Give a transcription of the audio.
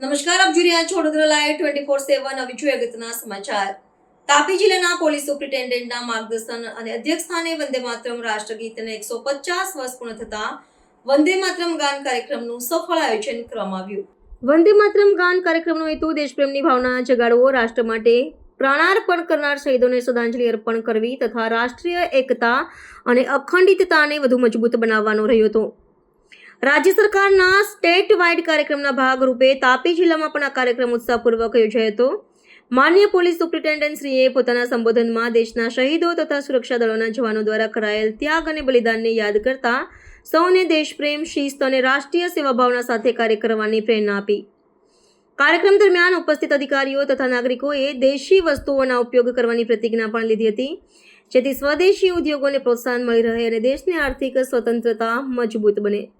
નમસ્કાર, આપ જોઈ રહ્યા છો Vadodara live twenty four seven હવે સમાચાર. તાપી જિલ્લાના પોલીસ સુપ્રિન્ટેન્ડન્ટના માર્ગદર્શન અને અધ્યક્ષસ્થાને વંદે માતરમ રાષ્ટ્રગીતને એકસો પચાસ વર્ષ પૂર્ણ થતા વંદે માતરમ ગાન કાર્યક્રમનું સફળ આયોજન કરવામાં આવ્યું. વંદે માતરમ ગાન કાર્યક્રમનો હેતુ દેશપ્રેમની ભાવના જગાડવો, રાષ્ટ્ર માટે પ્રાણાર્પણ કરનાર શહીદોને શ્રદ્ધાંજલિ અર્પણ કરવી તથા રાષ્ટ્રીય એકતા અને અખંડિતતાને વધુ મજબૂત બનાવવાનો રહ્યો હતો. રાજ્ય સરકારના સ્ટેટ વાઇડ કાર્યક્રમના ભાગરૂપે તાપી જિલ્લામાં પણ આ કાર્યક્રમ ઉત્સાહપૂર્વક યોજાયો હતો. માન્ય પોલીસ સુપ્રિન્ટેન્ડન્ટશ્રીએ પોતાના સંબોધનમાં દેશના શહીદો તથા સુરક્ષા દળોના જવાનો દ્વારા કરાયેલ ત્યાગ અને બલિદાનને યાદ કરતા સૌને દેશપ્રેમ, શિસ્ત અને રાષ્ટ્રીય સેવા ભાવના સાથે કાર્ય કરવાની પ્રેરણા આપી. કાર્યક્રમ દરમિયાન ઉપસ્થિત અધિકારીઓ તથા નાગરિકોએ દેશી વસ્તુઓના ઉપયોગ કરવાની પ્રતિજ્ઞા પણ લીધી હતી, જેથી સ્વદેશી ઉદ્યોગોને પ્રોત્સાહન મળી રહે અને દેશની આર્થિક સ્વતંત્રતા મજબૂત બને.